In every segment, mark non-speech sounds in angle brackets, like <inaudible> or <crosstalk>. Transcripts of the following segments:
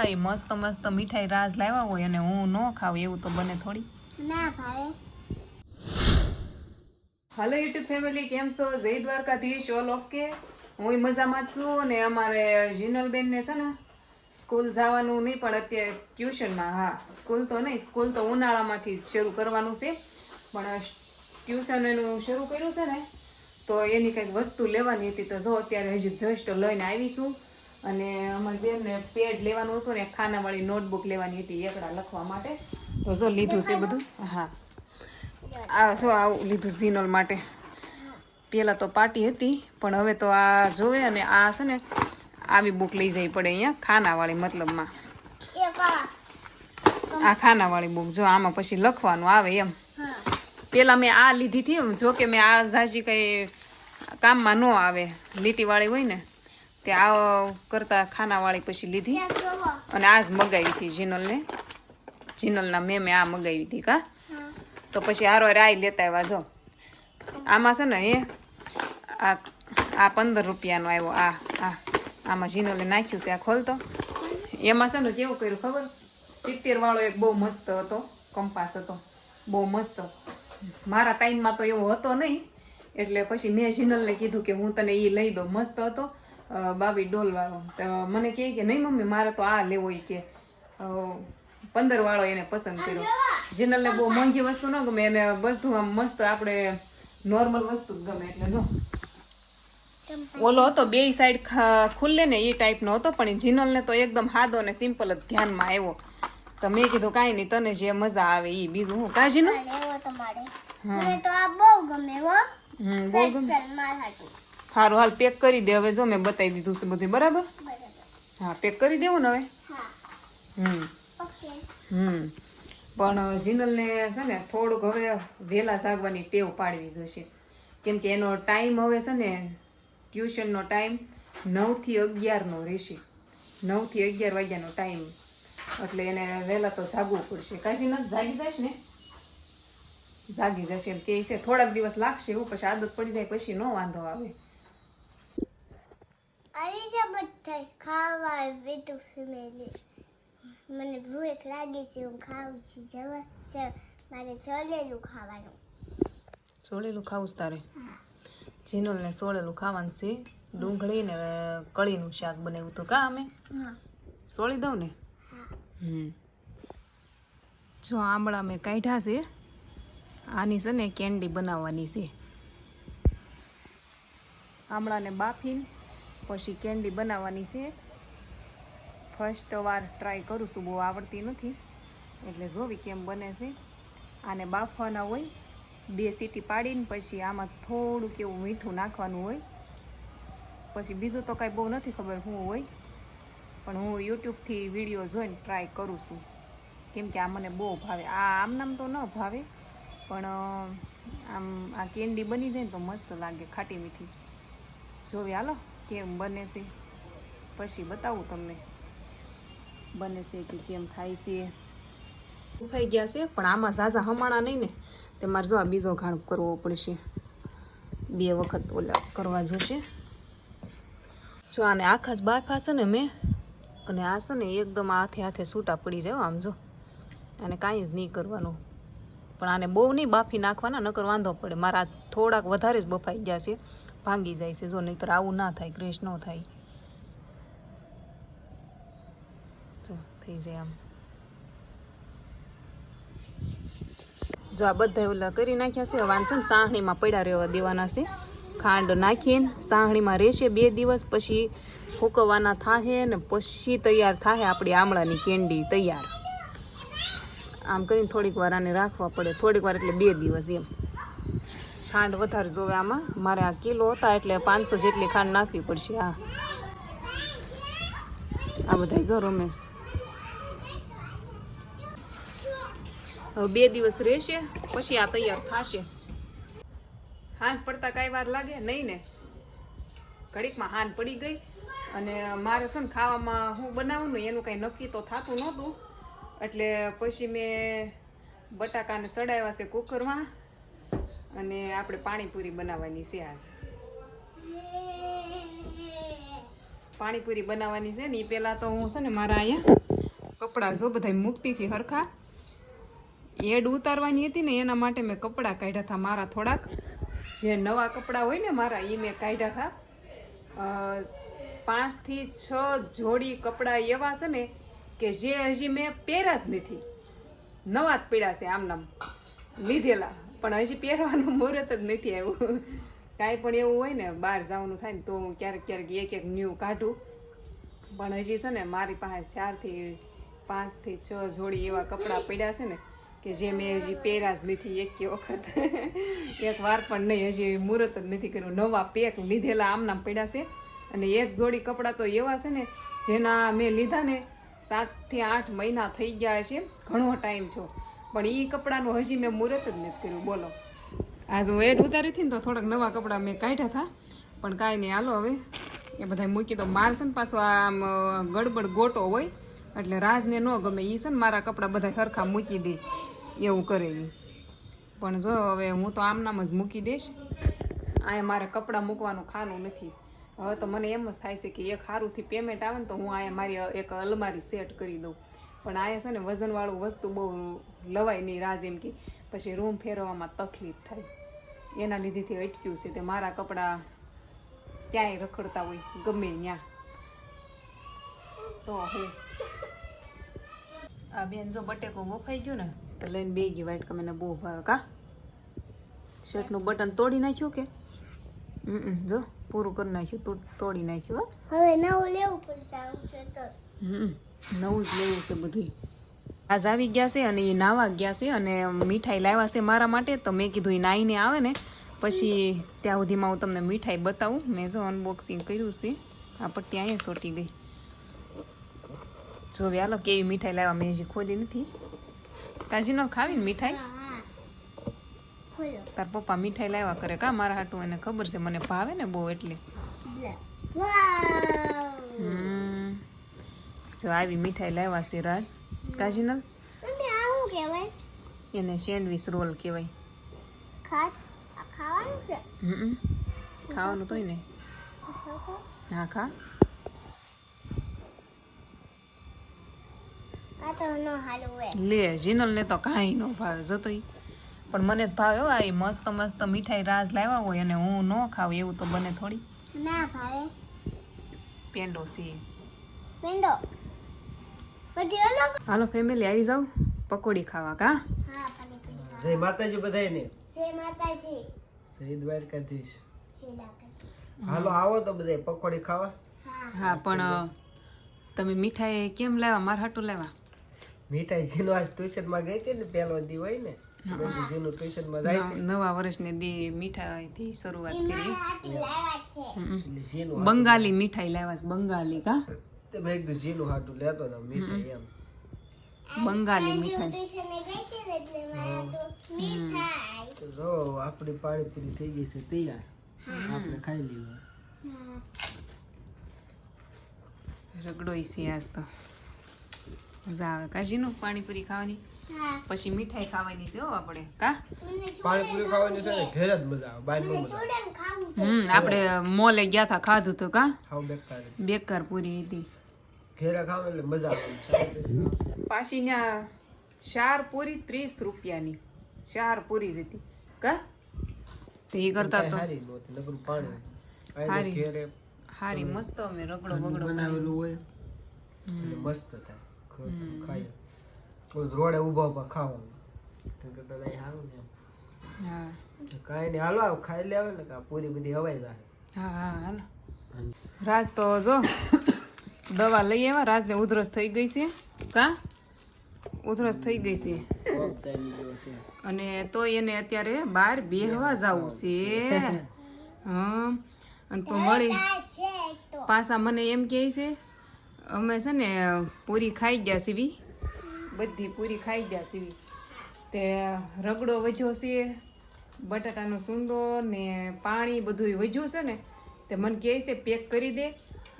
આવી મસ્ત મસ્ત મીઠાઈ રાજ લાવ્યા હોય અને હું ન ખાવ એવું તો બને થોડી. ના ભાવે. હલો યુટ્યુબ ફેમિલી કેમ છો? જય દ્વારકાધીશ ઓલ ઓકે હું મજામાં જ છું અને અમારે જીનલબેનને છે ને સ્કૂલ જવાનું નહીં પણ અત્યારે ટ્યુશનમાં હા. સ્કૂલ તો નહીં સ્કૂલ તો ઉનાળામાંથી જ શરૂ કરવાનું છે. પણ ટ્યુશન એનું શરૂ કર્યું છે ને તો એની કંઈક વસ્તુ લેવાની હતી. તો જો અત્યારે હજી જસ્ટ લઈને આવીશું. અને અમારી બેનને પેડ લેવાનું હતું ને, ખાનાવાળી નોટબુક લેવાની હતી એકડા લખવા માટે. તો જો લીધું છે બધું. હા. આ જો આવું લીધું ઝીનોલ માટે. પહેલાં તો પાર્ટી હતી, પણ હવે તો આ જોવે અને આ છે ને, આવી બુક લઈ જવી પડે અહીંયા, ખાનાવાળી મતલબમાં. આ. ખાનાવાળી બુક, જો આમાં પછી લખવાનું આવે એમ. પહેલાં મેં આ લીધી હતી જો કે મેં આ ઝાઝી કંઈ કામમાં ન આવે. લીટીવાળી હોય ને તે આ કરતા ખાનાવાળી પછી લીધી. અને આ જ મગાવી હતી જીનલને. જીનલના મેમે આ મગાવી હતી કા? તો પછી હારો રાય લેતા આવ્યા જો. આમાં છે ને એ આ આ પંદર રૂપિયાનો આવ્યો આ આ આમાં જીનોલે નાખ્યું છે આ ખોલતો. એમાં છે ને કેવું કર્યું ખબર? સિત્તેર વાળો એક બહુ મસ્ત હતો કંપાસ હતો. બહુ મસ્ત. મારા ટાઈમમાં તો એવો હતો નહીં. એટલે પછી મેં જીનલને કીધું કે હું તને એ લઈ દઉં. મસ્ત હતો. અ, બાબી ડોલ વાળો તો મને કહે કે નહીં મમ્મી મારે તો આ લેવો એ કે. પંદર વાળો એને પસંદ કર્યો. જીનલને બહુ મોંઘી વસ્તુ ન ગમે એને બધું આમ મસ્ત આપણે નોર્મલ વસ્તુ જ ગમે એટલે જો. ઓલો હતો બે સાઈડ ખુલ્લે ને એ ટાઈપનો હતો પણ જીનલને તો એકદમ હાદો ને સિમ્પલ જ ધ્યાનમાં આવ્યો. તો મેં કીધું કાંઈ નહીં તને જે મજા આવે એ બીજું હું? કાં જીનલ? અને મને તો આ બહુ ગમે હો. બહુ ગમે. સર સારું હાલ પેક કરી દે. હવે જો મેં બતાવી દીધું છે બધું બરાબર? બરાબર. હા પેક કરી દેવું ને હવે? હમ. હમ. પણ જીનલને છે ને થોડુંક હવે વહેલા જાગવાની ટેવ પાડવી જોઈશે. કેમ કે એનો ટાઈમ હવે છે ને ટ્યુશનનો ટાઈમ નવથી અગિયારનો રહેશે. નવથી અગિયાર વાગ્યાનો ટાઈમ. એટલે એને વહેલા તો જાગવું પડશે. કાશી નથી જાગી જાય ને? જાગી જશે એમ કે છે. થોડાક દિવસ લાગશે એવું પછી આદત પડી જાય પછી ન વાંધો આવે. આવી છે બધા ખાવા બેઠું ફેમિલી મને ભૂખ લાગી છે હું ખાઉં છું જવા છે મારે ચલેલું ખાવાનું સોળેલું ખાવું તારે જીનલને સોળેલું ખાવાનું છે ડુંગળી ને કળીનું શાક બનાવ્યું હતું કા અમે સોળી દઉં ને હમ જો આમળા મેં કાઢ્યા છે. આની છે ને કેન્ડી બનાવવાની છે. આમળાને બાફીને પછી કેન્ડી બનાવવાની છે. ફર્સ્ટ વાર ટ્રાય કરું છું, બહુ આવડતી નથી. એટલે જોવી કેમ બને છે. આને બાફવાના હોય, બે સીટી પાડીને પછી આમાં થોડુંક એવું મીઠું નાખવાનું હોય. પછી બીજું તો કાંઈ બહુ નથી ખબર હું હોય. પણ હું યુટ્યુબથી વીડિયો જોઈને ટ્રાય કરું છું. કેમ કે આ મને બહુ ભાવે. આ આમ તો ન ભાવે, પણ આમ, આ કેન્ડી બની જાય ને તો મસ્ત લાગે ખાટી મીઠી. જોવી, હાલો? કેમ બને છે? પછી બતાવું તમને. બને છે કે કેમ થાય છે? ઉફાઈ ગયા છે, પણ આમાં ઝાઝા હમાણા નહીં ને. તે મારે જો આ બીજો ઘાણ કરવો પડશે. બે વખત ઓલા કરવા જશે. જો આને આખા જ બાફા છે ને મેં, અને આ છે ને એકદમ હાથે હાથે છૂટા પડી જાય આમ જો. આને કાંઈ જ નહીં કરવાનું. પણ આને બહુ નહીં બાફી નાખવાના, નકર વાંધો પડે. મારા થોડાક વધારે જ બફાઈ ગયા છે. ભાંગી જાય છે. જો નહીંતર આવું ના થાય, ક્રેશ ન થાય. થઈ જાય આમ. જો આ બધા ઓલા કરી નાખ્યા છે. વાંચો ને સાહણીમાં પડ્યા રહેવા દેવાના છે. ખાંડ નાખીને સાહણીમાં રહેશે બે દિવસ, પછી ફૂકવવાના થાહે ને પછી તૈયાર થાહે આપણી આમળાની કેન્ડી તૈયાર. આમ કરીને થોડીક વાર આને રાખવા પડે. થોડીક વાર એટલે બે દિવસ એમ. ખાંડ વધારે જોવે આમાં. મારે આ કિલો હતા એટલે પાંચસો જેટલી ખાંડ નાખવી પડશે આ આ બધા જો રમેશ. હવે બે દિવસ રહેશે, પછી આ તૈયાર થશે. હાંસ પડતા કાંઈ વાર લાગે, નહીં ને? ઘડીકમાં હાન પડી ગઈ અને મારે છે ને ખાવામાં હું બનાવું ને એનું કાંઈ નક્કી તો થતું નહોતું. એટલે પછી મેં બટાકાને સડાવ્યા છે કુકરમાં. અને આપણે પાણીપુરી બનાવવાની છે આજ. પાણીપુરી બનાવવાની છે ને એ પહેલાં તો હું છે ને મારા અહીંયા કપડાં જો બધા મુક્તિથી હરખા. એડ ઉતારવાની હતી ને એના માટે મેં કપડાં કાઢ્યા હતા મારા થોડાક. જે નવા કપડાં હોય ને મારા એ મેં કાઢ્યા હતા પાંચથી છ જોડી કપડાં એવા છે ને કે જે હજી મેં પહેર્યા જ નથી. નવા જ પીડા છે આમ નામ. લીધેલા. પણ હજી પહેરવાનું મુહૂર્ત જ નથી આવ્યું. કાંઈ પણ એવું હોય ને, બહાર જવાનું થાય ને તો હું ક્યારેક ક્યારેક એક એક ન્યૂ કાઢું. પણ હજી છે ને, મારી પાસે ચારથી પાંચથી છ જોડી એવા કપડાં પડ્યા છે ને, કે જે મેં હજી પહેર્યા જ નથી એક વખત. એક વાર પણ નહીં, હજી મુહૂર્ત જ નથી કર્યું. નવા પેક લીધેલા આમનામ પડ્યા છે. અને એક જોડી કપડાં તો એવા છે ને, જેના મેં લીધા ને સાતથી આઠ મહિના થઈ ગયા છે. ઘણો ટાઈમ થયો. પણ એ કપડાનું હજી મેં મુહૂર્ત જ નથી કર્યું, બોલો. આજ હું એડ ઉતારી હતી ને તો થોડાક નવા કપડાં મેં કાઢ્યા હતા, પણ કાંઈ નહીં, હાલો હવે. એ બધા મૂકી તો મારે છે ને પાછો આમ ગડબડ ગોટો હોય, એટલે રાજને ન ગમે. એ છે ને મારા કપડાં બધા સરખા મૂકી દે, એવું કરે એ પણ જો હવે હું તો આમનામ જ મૂકી દઈશ. અહીંયા મારે કપડાં મૂકવાનું ખાનું નથી. હવે તો મને એમ જ થાય છે કે એક સારુંથી પેમેન્ટ આવે ને તો હું અહીંયા મારી, એક અલમારી સેટ કરી દઉં. પણ અહીંયા છે ને વજનવાળું વસ્તુ બહુ લવાય નહીં રાજ એમ કે. પછી રૂમ ફેરવવામાં તકલીફ થાય. એના લીધેથી અટક્યું છે તે મારા કપડાં ક્યાંય રખડતા હોય ગમે ત્યાં. તો હું આ બેન જો બટેકો બફાઈ ગયું ને તો લઈને બે ગઈ વાઈટ કમેને બહુ ભાવે કા? શર્ટનું બટન તોડી નાખ્યું કે? હમ જો પૂરું કરી નાખ્યું તો તોડી નાખ્યું હવે નવું લેવું પડશે આવું તો. હમ. નવું જ લેવું છે બધું આજ આવી ગયા છે અને એ નાવા ગયા છે અને મીઠાઈ લાવ્યા છે મારા માટે. તો મેં કીધું એ નાહીને આવે ને પછી ત્યાં સુધીમાં હું તમને મીઠાઈ બતાવું. મેં જો અનબોક્સિંગ કર્યું છે. આ પટ્ટી અહીંયા સોટી ગઈ. જો વ્યાલો કેવી મીઠાઈ લાવ્યા મેં હજી ખોલી નથી. કાજી ન ખાવી ને મીઠાઈ? તાર પપ્પા મીઠાઈ લાવ્યા કરે. કા મારા હાટું એને ખબર છે? મને ભાવે ને બહુ એટલે. જો આવી મીઠાઈ લાવ્યા છે રાજ. કાજીનલ એને સેન્ડવીચ રોલ કહેવાય. ખાવાનું તો ને હા ખા લે જીનલ ને તો કાંઈ ન ભાવે જતો પણ મને જ ભાવે આ મસ્ત મસ્ત મીઠાઈ રાજ લાવ્યા હોય અને હું ન ખાવ એવું તો બને થોડી. ના ભાવે. પેંડો છે. પેંડો? હાલો ફેમિલી આવી જાવ પકોડી ખાવા કા? હા જય માતાજી બધાયને. જય માતાજી. જય દ્વારકાધીશ. જય દ્વારકાધીશ. હાલો આવો તો બધાય પકોડી ખાવા. હા. હા પણ તમે મીઠાઈ કેમ લાવ્યા મારા હાટું લાવ્યા મીઠાઈ જીનો આજ ટ્યુશનમાં ગઈ હતી ને પહેલો દી હોય ને બધું જીનું ટ્યુશનમાં જાય છે. નવ- વર્ષની દી મીઠાઈથી શરૂઆત કરી. બંગાળી મીઠાઈ લાવ્યા છે બંગાળી કા? તે મેં કીધું હાટું લેતો ને મીઠાઈ એમ. બંગાળી મીઠાઈ. જો આપણી પાણીપુરી થઈ ગઈ છે તૈયાર. આપણે ખાઈ લેવું હા. રગડોય છે આજ તો. મજા આવે. કાજીનું પાણીપુરી ખાવાની? પછી મીઠાઈ ખાવાની છે હો આપણે. કા? પાણીપુરી ખાવાની છે ઘેર જ મજા આવે મજા હમ આપણે મોલે ગયા હતા ખાધું તો કા? બેકાર બેકાર પૂરી હતી. ઘેરા ખાવ એટલે મજા આવે. પાછી ત્યાં ચાર પૂરી ત્રીસ રૂપિયાની. ચાર પૂરી જતી કા? તો એ કરતા તો હારી નહોતી નકરું પાણી. હારી. ઘેરે હારી મસ્ત અમે રગડો બગડો બનાવેલું હોય મસ્ત થાય. ખાઈએ. રોડે ઊભા ઊભા ખાવાનું. સારું ને. હા. કાંઈ નહીં હાલો આવ ખાઈ લેવે ને પૂરી બધી હવાઈ જાય. હા હા હાલો. રાજ તો જો. દવા લઈ આવ્યા. રાજને ઉધરસ થઈ ગઈ છે. કા? ઉધરસ થઈ ગઈ છે. અને તો એને અત્યારે બહાર બેહવા જવું છે. હમ અને તો મળી પાછા મને એમ કહે છે, અમે છે ને પૂરી ખાઈ ગયા સીવી. બધી પૂરી ખાઈ ગયા સીવી. તે રગડો વજ્યો છે બટાકાનો સૂંદો ને પાણી બધું વજ્યું છે ને તે મને કહે છે પેક કરી દે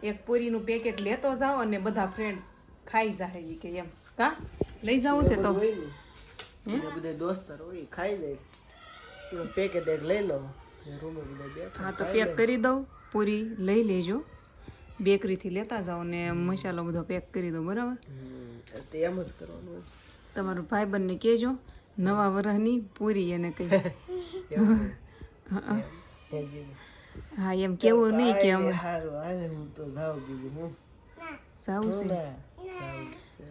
એક પૂરીનું પેકેટ લેતો જાઓ અને બધા ફ્રેન્ડ ખાઈ જાય એ કે એમ. કા? લઈ જવું છે તો. બધા દોસ્તર હોય ખાઈ જાય પેકેટ એક લઈ લો. હા તો પેક કરી દઉં પૂરી લઈ લેજો. બેકરીથી લેતા જાઓ ને મસાલો બધો પેક કરી દો બરાબર? એમ જ કરવાનું તમારું તમારું ભાઈબંધને કહેજો નવા વરહની પૂરી એને કહી? <laughs> <laughs> હા. હા એમ કેવું નહીં કે અમે સારું હું તો જાઉં બીજું હું. જાવું છે.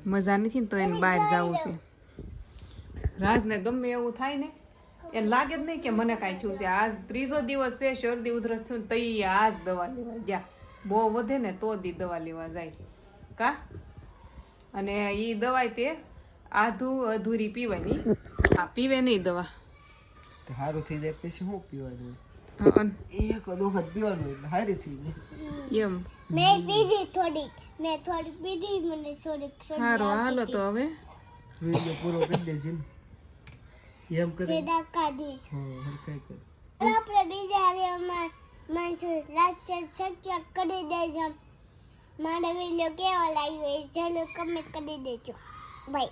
મજા નથી ને તો એને બહાર જવું છે રાજને ગમે એવું થાય ને એ લાગે જ નહીં કે મને કાંઈ થયું છે આજ ત્રીજો દિવસ છે શરદી ઉધરસ થયું તઈ આજ દવા લેવા ગયા બહુ વધે ને તો દી દવા લેવા જાય કા અને એ દવાય તે આધુ અધૂરી પીવાની આ પીવે નહીં દવા સારું થઈ જાય પછી શું પીવાનું હં, અન. એક વખત પીવાનું એટલે હારી થઈ જાય. એમ. મેં પીધી થોડીક મેં થોડીક પીધી મને થોડીક સારું હાલો તો હવે. વીડિયો પૂરો કરી દેજે એમ કરે. સેડા કાઢીશ. હા હરખાઈ કર. આપણે બીજા હારીમાં માણસો લાસ્ટ શક્ય કરી દેજો. મારો વીડિયો કેવો લાગ્યો એ જરૂર કમેન્ટ કરી દેજો. બાય